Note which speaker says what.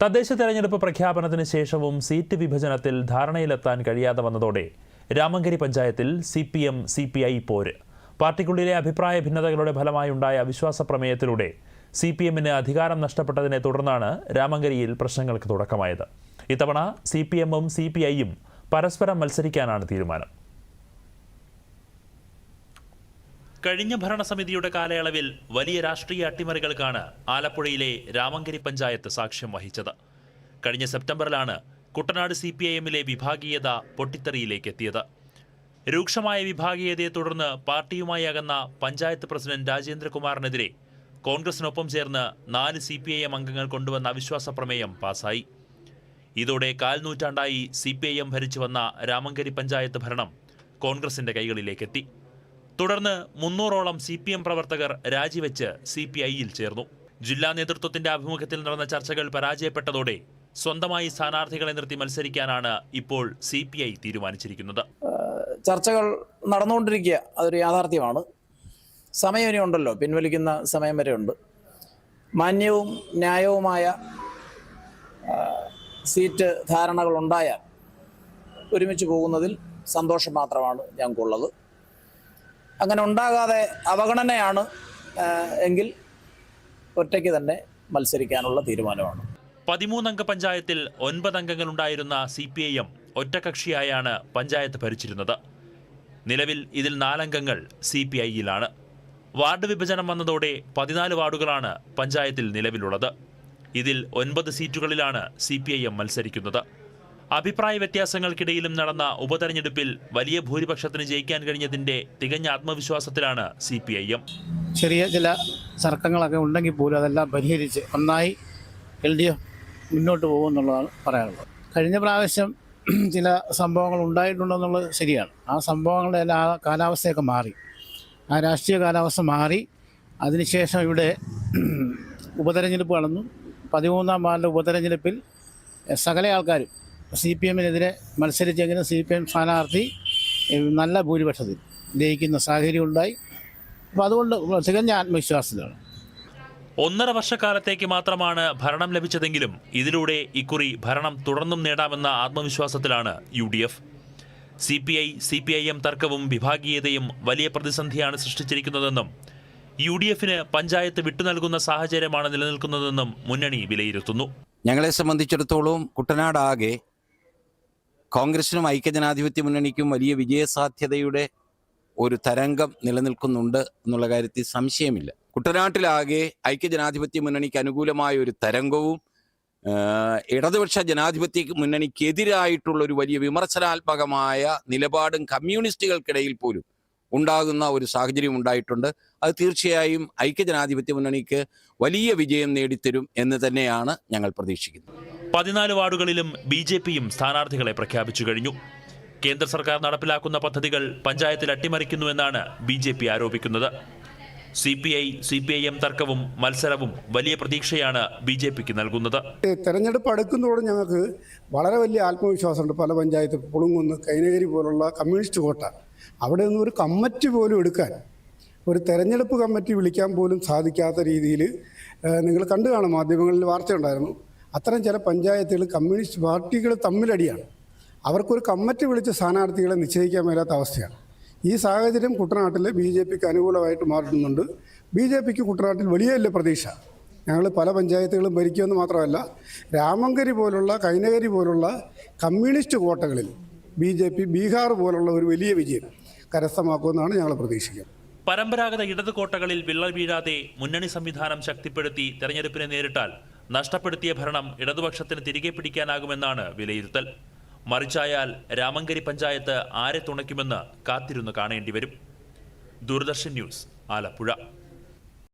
Speaker 1: തദ്ദേശ തെരഞ്ഞെടുപ്പ് പ്രഖ്യാപനത്തിന് ശേഷവും സീറ്റ് വിഭജനത്തിൽ ധാരണയിലെത്താൻ കഴിയാതെ വന്നതോടെ രാമങ്കരി പഞ്ചായത്തിൽ C P M C P I പോര്. പാർട്ടിക്കുള്ളിലെ അഭിപ്രായ ഭിന്നതകളുടെ ഫലമായുണ്ടായ അവിശ്വാസ പ്രമേയത്തിലൂടെ സി പി എമ്മിന് അധികാരം നഷ്ടപ്പെട്ടതിനെ തുടർന്നാണ് രാമങ്കരിയിൽ പ്രശ്നങ്ങൾക്ക് തുടക്കമായത്. ഇത്തവണ സി പി എമ്മും സി പി ഐയും പരസ്പരം മത്സരിക്കാനാണ് തീരുമാനം. കഴിഞ്ഞ ഭരണസമിതിയുടെ കാലയളവിൽ വലിയ രാഷ്ട്രീയ അട്ടിമറികൾക്കാണ് ആലപ്പുഴയിലെ രാമങ്കരി പഞ്ചായത്ത് സാക്ഷ്യം വഹിച്ചത്. കഴിഞ്ഞ സെപ്റ്റംബറിലാണ് കുട്ടനാട് സി പി ഐ എമ്മിലെ വിഭാഗീയത പൊട്ടിത്തെറിയിലേക്ക് എത്തിയത് രൂക്ഷമായ വിഭാഗീയതയെ തുടർന്ന് പാർട്ടിയുമായി അകന്ന പഞ്ചായത്ത് പ്രസിഡന്റ് രാജേന്ദ്രകുമാറിനെതിരെ കോൺഗ്രസിനൊപ്പം ചേർന്ന് നാല് സി പി ഐ എം അംഗങ്ങൾ കൊണ്ടുവന്ന അവിശ്വാസ പ്രമേയം പാസായി. ഇതോടെ കാൽനൂറ്റാണ്ടായി സി പി ഐ എം ഭരിച്ചു വന്ന രാമങ്കരി പഞ്ചായത്ത് ഭരണം കോൺഗ്രസിന്റെ കൈകളിലേക്കെത്തി. തുടർന്ന് മുന്നൂറോളം സി പി എം പ്രവർത്തകർ രാജിവെച്ച് സി പി ഐയിൽ ചേർന്നു. ജില്ലാ നേതൃത്വത്തിന്റെ ആഭിമുഖ്യത്തിൽ നടന്ന ചർച്ചകൾ പരാജയപ്പെട്ടതോടെ സ്വന്തമായി സ്ഥാനാർത്ഥികളെ നിർത്തി മത്സരിക്കാനാണ് ഇപ്പോൾ സി പി ഐ തീരുമാനിച്ചിരിക്കുന്നത്.
Speaker 2: ചർച്ചകൾ നടന്നുകൊണ്ടിരിക്കുക അതൊരു യാഥാർത്ഥ്യമാണ്. സമയം ഇനി ഉണ്ടല്ലോ പിൻവലിക്കുന്ന സമയം വരെ ഉണ്ട്. മാന്യവും ന്യായവുമായ സീറ്റ് ധാരണകൾ ഉണ്ടായാൽ ഒരുമിച്ച് പോകുന്നതിൽ സന്തോഷം മാത്രമാണ് ഞങ്ങൾക്കുള്ളത്. അങ്ങനെ ഉണ്ടാകാതെ അവഗണനയാണ് എങ്കിൽ ഒറ്റയ്ക്ക് തന്നെ മത്സരിക്കാനുള്ള തീരുമാനമാണ്.
Speaker 1: പതിമൂന്നംഗ പഞ്ചായത്തിൽ ഒൻപത് അംഗങ്ങളുണ്ടായിരുന്ന സി പി ഐ എം ഒറ്റകക്ഷിയായാണ് പഞ്ചായത്ത് ഭരിച്ചിരുന്നത്. നിലവിൽ ഇതിൽ നാലംഗങ്ങൾ സി പി ഐയിലാണ് വാർഡ് വിഭജനം വന്നതോടെ പതിനാല് വാർഡുകളാണ് പഞ്ചായത്തിൽ നിലവിലുള്ളത്. ഇതിൽ ഒൻപത് സീറ്റുകളിലാണ് സി പി ഐ എം മത്സരിക്കുന്നത്. അഭിപ്രായ വ്യത്യാസങ്ങൾക്കിടയിലും നടന്ന ഉപതെരഞ്ഞെടുപ്പിൽ വലിയ ഭൂരിപക്ഷത്തിന് ജയിക്കാൻ കഴിഞ്ഞതിന്റെ തികഞ്ഞ ആത്മവിശ്വാസത്തിലാണ് സി പി ഐ എം
Speaker 3: ചെറിയ ചില തർക്കങ്ങളൊക്കെ ഉണ്ടെങ്കിൽ പോലും അതെല്ലാം പരിഹരിച്ച് നന്നായി എൽ ഡി എഫ് മുന്നോട്ട് പോകുമെന്നുള്ളതാണ് പറയാനുള്ളത്. കഴിഞ്ഞ പ്രാവശ്യം ചില സംഭവങ്ങൾ ഉണ്ടായിട്ടുണ്ടെന്നുള്ളത് ശരിയാണ്. ആ സംഭവങ്ങളുടെ എല്ലാ കാലാവസ്ഥയൊക്കെ മാറി. ആ രാഷ്ട്രീയ കാലാവസ്ഥ മാറി. അതിനുശേഷം ഇവിടെ ഉപതെരഞ്ഞെടുപ്പ് നടന്നു. പതിമൂന്നാം വാർഡിലെ ഉപതെരഞ്ഞെടുപ്പിൽ സകല ആൾക്കാരും സി പി എമ്മിനെതിരെ മത്സരിച്ചെങ്കിലും സി പി എം സ്ഥാനാർത്ഥി നല്ല ഭൂരിപക്ഷത്തിൽ ജയിക്കുന്ന സാഹചര്യം ഉണ്ടായി അപ്പോൾ അതുകൊണ്ട് തികഞ്ഞ ആത്മവിശ്വാസത്തിലാണ്.
Speaker 1: ഒന്നര വർഷക്കാലത്തേക്ക് മാത്രമാണ് ഭരണം ലഭിച്ചതെങ്കിലും ഇതിലൂടെ ഇക്കുറി ഭരണം തുടർന്നും നേടാമെന്ന ആത്മവിശ്വാസത്തിലാണ് U D F C P I C P I M തർക്കവും വിഭാഗീയതയും വലിയ പ്രതിസന്ധിയാണ് സൃഷ്ടിച്ചിരിക്കുന്നതെന്നും യു ഡി എഫിന് പഞ്ചായത്ത് വിട്ടുനൽകുന്ന സാഹചര്യമാണ് നിലനിൽക്കുന്നതെന്നും മുന്നണി വിലയിരുത്തുന്നു.
Speaker 4: ഞങ്ങളെ സംബന്ധിച്ചിടത്തോളം കുട്ടനാടാകെ കോൺഗ്രസിനും ഐക്യജനാധിപത്യ മുന്നണിക്കും വലിയ വിജയസാധ്യതയുടെ ഒരു തരംഗം നിലനിൽക്കുന്നുണ്ട് എന്നുള്ള കാര്യത്തിൽ സംശയമില്ല. കുട്ടനാട്ടിലാകെ ഐക്യജനാധിപത്യ മുന്നണിക്ക് അനുകൂലമായ ഒരു തരംഗവും ഇടതുപക്ഷ ജനാധിപത്യ മുന്നണിക്കെതിരായിട്ടുള്ള ഒരു വലിയ വിമർശനാത്മകമായ നിലപാടും കമ്മ്യൂണിസ്റ്റുകൾക്കിടയിൽ പോലും ഉണ്ടാകുന്ന ഒരു സാഹചര്യം ഉണ്ടായിട്ടുണ്ട്. അത് തീർച്ചയായും ഐക്യജനാധിപത്യ മുന്നണിക്ക് വലിയ വിജയം നേടിത്തരും എന്ന് തന്നെയാണ് ഞങ്ങൾ പ്രതീക്ഷിക്കുന്നത്.
Speaker 1: പതിനാല് വാർഡുകളിലും ബി ജെ പിയും സ്ഥാനാർത്ഥികളെ പ്രഖ്യാപിച്ചു കഴിഞ്ഞു. കേന്ദ്ര സർക്കാർ നടപ്പിലാക്കുന്ന പദ്ധതികൾ പഞ്ചായത്തിൽ അട്ടിമറിക്കുന്നുവെന്നാണ് ബി ജെ പി ആരോപിക്കുന്നത്. C P I C P I M തർക്കവും മത്സരവും വലിയ പ്രതീക്ഷയാണ് ബി ജെ പിക്ക് നൽകുന്നത്.
Speaker 5: തെരഞ്ഞെടുപ്പ് അടുക്കുന്നതോടെ ഞങ്ങൾക്ക് വളരെ വലിയ ആത്മവിശ്വാസമുണ്ട്. പല പഞ്ചായത്ത് പുളുങ്കുന്ന് കൈനഗരി പോലുള്ള കമ്മ്യൂണിസ്റ്റ് കോട്ട. അവിടെ നിന്ന് ഒരു കമ്മിറ്റി പോലും എടുക്കാൻ ഒരു തെരഞ്ഞെടുപ്പ് കമ്മിറ്റി വിളിക്കാൻ പോലും സാധിക്കാത്ത രീതിയിൽ നിങ്ങൾ കണ്ടു കാണും. മാധ്യമങ്ങളിൽ വാർത്തയുണ്ടായിരുന്നു. അത്തരം ചില പഞ്ചായത്തുകൾ കമ്മ്യൂണിസ്റ്റ് പാർട്ടികൾ തമ്മിലടിയാണ്. അവർക്കൊരു കമ്മിറ്റി വിളിച്ച് സ്ഥാനാർത്ഥികളെ നിശ്ചയിക്കാൻ മേലാത്ത അവസ്ഥയാണ്. ഈ സാഹചര്യം കുട്ടനാട്ടിൽ ബി ജെ പിക്ക് അനുകൂലമായിട്ട് മാറുന്നുണ്ട്. ബി ജെ പിക്ക് കുട്ടനാട്ടിൽ വലിയ വലിയ പ്രതീക്ഷ. ഞങ്ങൾ പല പഞ്ചായത്തുകളും ഭരിക്കുമെന്ന് മാത്രമല്ല രാമങ്കരി പോലുള്ള കൈനകരി പോലുള്ള കമ്മ്യൂണിസ്റ്റ് കോട്ടകളിൽ ബി ജെ പി ബീഹാർ പോലുള്ള ഒരു വലിയ വിജയം കരസ്ഥമാക്കുമെന്നാണ് ഞങ്ങൾ പ്രതീക്ഷിക്കുന്നത്.
Speaker 1: പരമ്പരാഗത ഇടത് കോട്ടകളിൽ വിള്ളൽ വീഴാതെ മുന്നണി സംവിധാനം ശക്തിപ്പെടുത്തി തെരഞ്ഞെടുപ്പിനെ നേരിട്ടാൽ നഷ്ടപ്പെടുത്തിയ ഭരണം ഇടതുപക്ഷത്തിന് തിരികെ പിടിക്കാനാകുമെന്നാണ് വിലയിരുത്തൽ. മറിച്ചായാൽ രാമങ്കരി പഞ്ചായത്ത് ആരെ തുണയ്ക്കുമെന്ന് കാത്തിരുന്ന് കാണേണ്ടി വരും ദൂരദർശൻ ന്യൂസ് ആലപ്പുഴ.